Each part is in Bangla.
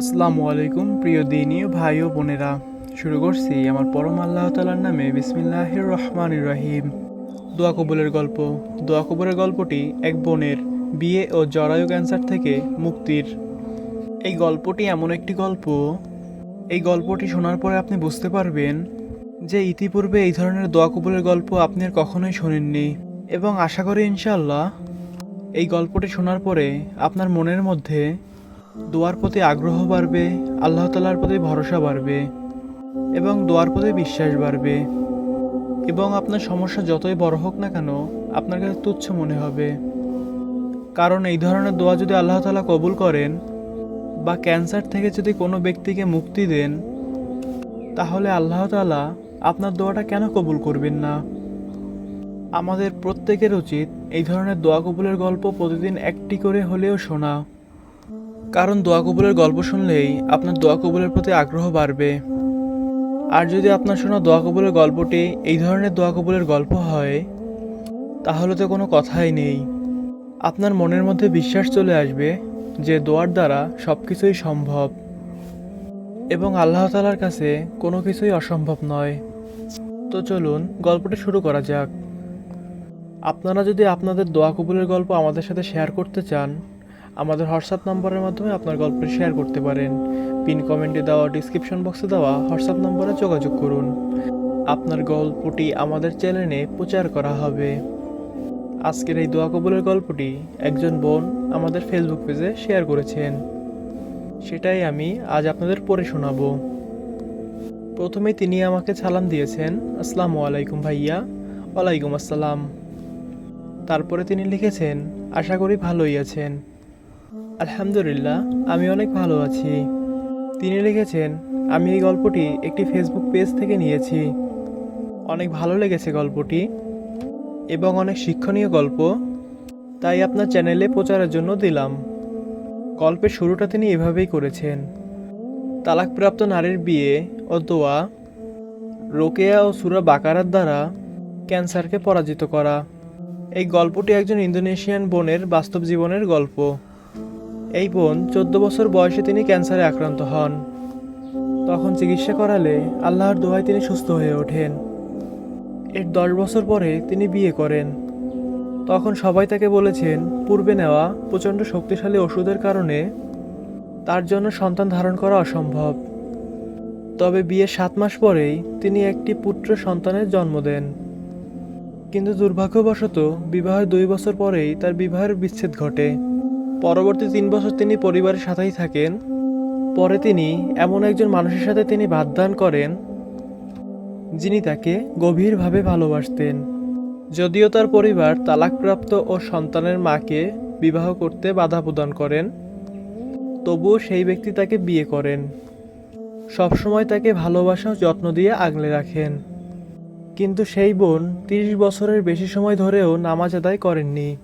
আসসালামু আলাইকুম, প্রিয় দিনী ভাই ও বোনেরা। শুরু করছি আমার পরম আল্লাহ তালার নামে বিসমিল্লাহির রহমান রহিম। দোয়া কবুলের গল্প। দোয়া কবুলের গল্পটি এক বোনের বিয়ে ও জরায়ু ক্যান্সার থেকে মুক্তির। এই গল্পটি এমন একটি গল্প। এই গল্পটি শোনার পরে আপনি বুঝতে পারবেন যে ইতিপূর্বে এই ধরনের দোয়া কবুলের গল্প আপনি আর কখনোই শোনেননি। এবং আশা করি ইনশাআল্লাহ এই গল্পটি শোনার পরে আপনার মনের মধ্যে দোয়ার প্রতি আগ্রহ বাড়বে, আল্লাহ তালার প্রতি ভরসা বাড়বে এবং দোয়ার প্রতি বিশ্বাস বাড়বে। এবং আপনার সমস্যা যতই বড় হোক না কেন, আপনার কাছে তুচ্ছ মনে হবে। কারণ এই ধরনের দোয়া যদি আল্লাহ তালা কবুল করেন বা ক্যান্সার থেকে যদি কোনো ব্যক্তিকে মুক্তি দেন, তাহলে আল্লাহ তালা আপনার দোয়াটা কেন কবুল করবেন না? আমাদের প্রত্যেকের উচিত এই ধরনের দোয়া কবুলের গল্প প্রতিদিন একটি করে হলেও শোনা। কারণ দোয়া কবুলের গল্প শুনলেই আপনার দোয়া কবুলের প্রতি আগ্রহ বাড়বে। আর যদি আপনার শোনা দোয়া কবুলের গল্পটি এই ধরনের দোয়া কবুলের গল্প হয়, তাহলে তো কোনো কথাই নেই। আপনার মনের মধ্যে বিশ্বাস চলে আসবে যে দোয়ার দ্বারা সব কিছুই সম্ভব। এবং আল্লাহ তালার কাছে কোনো কিছুই অসম্ভব নয়। তো চলুন গল্পটি শুরু করা যাক। আপনারা যদি আপনাদের দোয়া কবুলের গল্প আমাদের সাথে শেয়ার করতে চান আমাদের হোয়াটসঅ্যাপ নম্বরের মাধ্যমে আপনার গল্পটি শেয়ার করতে পারেন। পিন কমেন্টে দেওয়া ডিসক্রিপশন বক্সে দেওয়া হোয়াটসঅ্যাপ নম্বরে যোগাযোগ করুন। আপনার গল্পটি আমাদের চ্যানেলে প্রচার করা হবে। আজকের এই দোয়া কবুলের গল্পটি একজন বোন আমাদের ফেসবুক পেজে শেয়ার করেছেন। সেটাই আমি আজ আপনাদের পড়ে শোনাবো। প্রথমে তিনি আমাকে সালাম দিয়েছেন, আসসালামু আলাইকুম ভাইয়া, ওয়ালাইকুম আসসালাম। তারপরে তিনি লিখেছেন, আশা করি ভালোই আছেন। আলহামদুলিল্লাহ, আমি অনেক ভালো আছি। তিনি লিখেছেন, আমি এই গল্পটি একটি ফেসবুক পেজ থেকে নিয়েছি। অনেক ভালো লেগেছে গল্পটি এবং অনেক শিক্ষণীয় গল্প। তাই আপনার চ্যানেলে প্রচারের জন্য দিলাম। গল্পের শুরুটা তিনি এভাবেই করেছেন। তালাকপ্রাপ্ত নারীর বিয়ে ও দোয়া, রোকেয়া ও সুরা বাকারার দ্বারা ক্যান্সারকে পরাজিত করা। এই গল্পটি একজন ইন্দোনেশিয়ান বোনের বাস্তব জীবনের গল্প। এই বোন চোদ্দ বছর বয়সে তিনি ক্যান্সারে আক্রান্ত হন। তখন চিকিৎসা করালে আল্লাহর দোয়ায় তিনি সুস্থ হয়ে ওঠেন। এর দশ বছর পরে তিনি বিয়ে করেন। তখন সবাই তাকে বলেছেন, পূর্বে নেওয়া প্রচণ্ড শক্তিশালী ওষুধের কারণে তার জন্য সন্তান ধারণ করা অসম্ভব। তবে বিয়ের সাত মাস পরেই তিনি একটি পুত্র সন্তানের জন্ম দেন। কিন্তু দুর্ভাগ্যবশত বিবাহের দুই বছর পরেই তার বিবাহের বিচ্ছেদ ঘটে। পরবর্তী তিন বছর তিনি পরিবারের সাথেই থাকেন। পরে তিনি এমন একজন মানুষের সাথে তিনি বাদদান করেন, যিনি তাকে গভীরভাবে ভালোবাসতেন। যদিও তার পরিবার তালাকপ্রাপ্ত ও সন্তানের মাকে বিবাহ করতে বাধা প্রদান করেন, তবুও সেই ব্যক্তি তাকে বিয়ে করেন। সবসময় তাকে ভালোবাসা যত্ন দিয়ে আগলে রাখেন। কিন্তু সেই বোন তিরিশ বছরের বেশি সময় ধরেও নামাজ আদায় করেননি।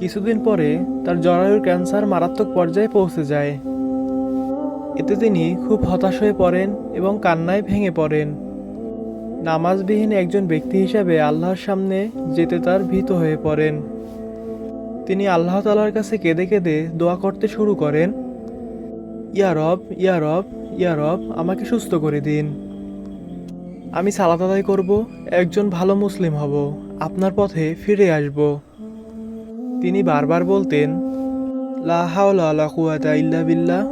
কিছুদিন পরে তার জরায়ুর ক্যান্সার মারাত্মক পর্যায়ে পৌঁছে যায়। এতে তিনি খুব হতাশ হয়ে পড়েন এবং কান্নায় ভেঙে পড়েন। নামাজবিহীন একজন ব্যক্তি হিসাবে আল্লাহর সামনে যেতে তার ভীত হয়ে পড়েন। তিনি আল্লাহ তালার কাছে কেঁদে কেঁদে দোয়া করতে শুরু করেন, ইয়া রব ইয়া রব ইয়া রব, আমাকে সুস্থ করে দিন। আমি সালাত আদায় করব, একজন ভালো মুসলিম হব, আপনার পথে ফিরে আসব। তিনি বারবার বলতেন, লা লা ইল্লা বিল্লাহ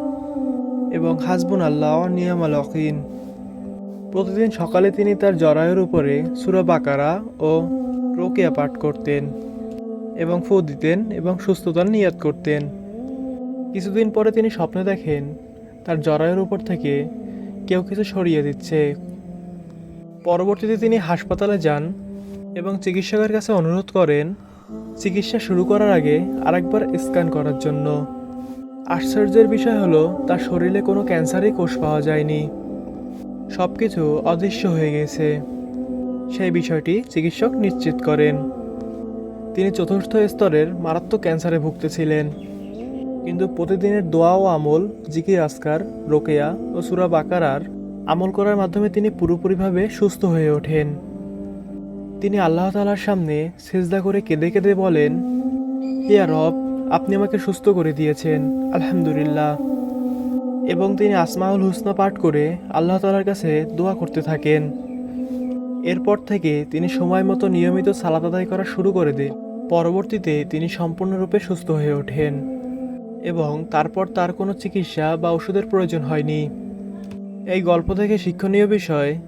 এবং হাসবুন আল্লাহ নিয়ামাল ওয়াকিন প্রতিদিন সকালে তিনি তার জরায়ুর উপরে সুরা বাকারা ও রোকেয়া পাঠ করতেন এবং ফু দিতেন এবং সুস্থতার নিয়াত করতেন। কিছুদিন পরে তিনি স্বপ্নে দেখেন, তার জরায়ুর উপর থেকে কেউ কিছু সরিয়ে দিচ্ছে। পরবর্তীতে তিনি হাসপাতালে যান এবং চিকিৎসকের কাছে অনুরোধ করেন চিকিৎসা শুরু করার আগে আরেকবার স্ক্যান করার জন্য। আশ্চর্যের বিষয় হলো, তার শরীরে কোনো ক্যান্সারই কোষ পাওয়া যায়নি। সব কিছু অদৃশ্য হয়ে গেছে। সেই বিষয়টি চিকিৎসক নিশ্চিত করেন। তিনি চতুর্থ স্তরের মারাত্মক ক্যান্সারে ভুগতেছিলেন। কিন্তু প্রতিদিনের দোয়া ও আমল, জিকির আসকার রোকেয়া ও সুরা বাকারার আমল করার মাধ্যমে তিনি পুরোপুরিভাবে সুস্থ হয়ে ওঠেন। তিনি আল্লাহ তালার সামনে সেজদা করে কেঁদে কেঁদে বলেন, ইয়া রব, আপনি আমাকে সুস্থ করে দিয়েছেন, আলহামদুলিল্লাহ। এবং তিনি আসমাউল হুসনা পাঠ করে আল্লাহ তালার কাছে দোয়া করতে থাকেন। এরপর থেকে তিনি সময় মতো নিয়মিত সালাদ আদায় করা শুরু করে দেন। পরবর্তীতে তিনি সম্পূর্ণরূপে সুস্থ হয়ে ওঠেন এবং তারপর তার কোনো চিকিৎসা বা ওষুধের প্রয়োজন হয়নি। এই গল্প থেকে শিক্ষণীয় বিষয়,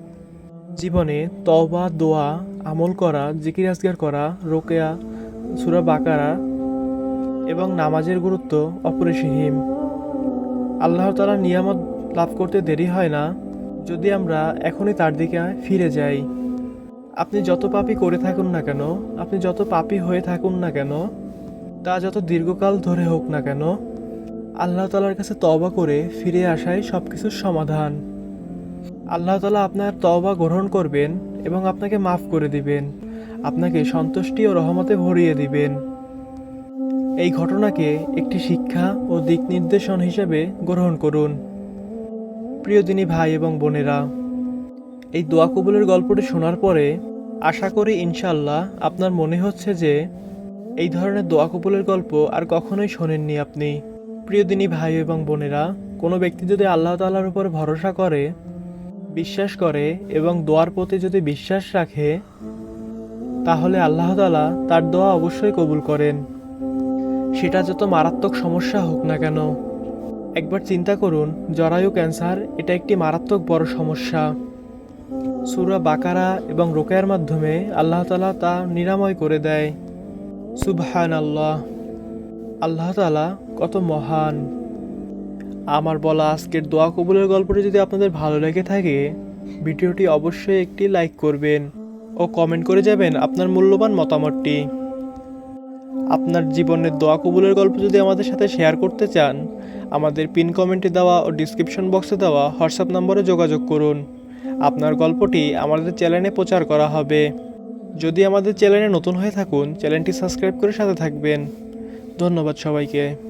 জীবনে তওবা, দোয়া আমল করা, জিকির আজগার করা, রোকেয়া, সুরা বাকারা এবং নামাজের গুরুত্ব অপরিসীম। আল্লাহ তালা নিয়ামত লাভ করতে দেরি হয় না, যদি আমরা এখনই তার দিকে ফিরে যাই। আপনি যত পাপই করে থাকুন না কেন, আপনি যত পাপী হয়ে থাকুন না কেন, তা যত দীর্ঘকাল ধরে হোক না কেন, আল্লাহ তালার কাছে তবা করে ফিরে আসাই সব কিছুর সমাধান। আল্লাহ তালা আপনার তওবা গ্রহণ করবেন এবং আপনাকে মাফ করে দিবেন। আপনাকে সন্তুষ্টি ও রহমতে ভরিয়ে দিবেন। এই ঘটনাকে একটি শিক্ষা ও দিক নির্দেশন হিসেবে গ্রহণ করুন। প্রিয় দিনী ভাই এবং বোনেরা, এই দোয়া কবুলের গল্পটি শোনার পরে আশা করি ইনশাল্লাহ আপনার মনে হচ্ছে যে এই ধরনের দোয়া কবুলের গল্প আর কখনোই শোনেননি আপনি। প্রিয় দিনী ভাই এবং বোনেরা, কোনো ব্যক্তি যদি আল্লাহ তাআলার উপর ভরসা করে বিশ্বাস করে এবং দোয়ার প্রতি যদি বিশ্বাস রাখে, তাহলে আল্লাহ তালা তার দোয়া অবশ্যই কবুল করেন। সেটা যত মারাত্মক সমস্যা হোক না কেন, একবার চিন্তা করুন, জরায়ু ক্যান্সার এটা একটি মারাত্মক বড় সমস্যা। সুরা বাকারা এবং রোকেয়ার মাধ্যমে আল্লাহ তালা তা নিরাময় করে দেয়। সুবহান আল্লাহ আল্লাহ তালা কত মহান। আমার বলা আজকের দোয়া কবুলের গল্পটি যদি আপনাদের ভালো লেগে থাকে, ভিডিওটি অবশ্যই একটি লাইক করবেন ও কমেন্ট করে যাবেন আপনার মূল্যবান মতামতটি। আপনার জীবনের দোয়া কবুলের গল্প যদি আমাদের সাথে শেয়ার করতে চান, আমাদের পিন কমেন্টে দেওয়া ও ডিসক্রিপশন বক্সে দেওয়া হোয়াটসঅ্যাপ নম্বরে যোগাযোগ করুন। আপনার গল্পটি আমাদের চ্যানেলে প্রচার করা হবে। যদি আমাদের চ্যানেলে নতুন হয়ে থাকুন, চ্যানেলটি সাবস্ক্রাইব করে সাথে থাকবেন। ধন্যবাদ সবাইকে।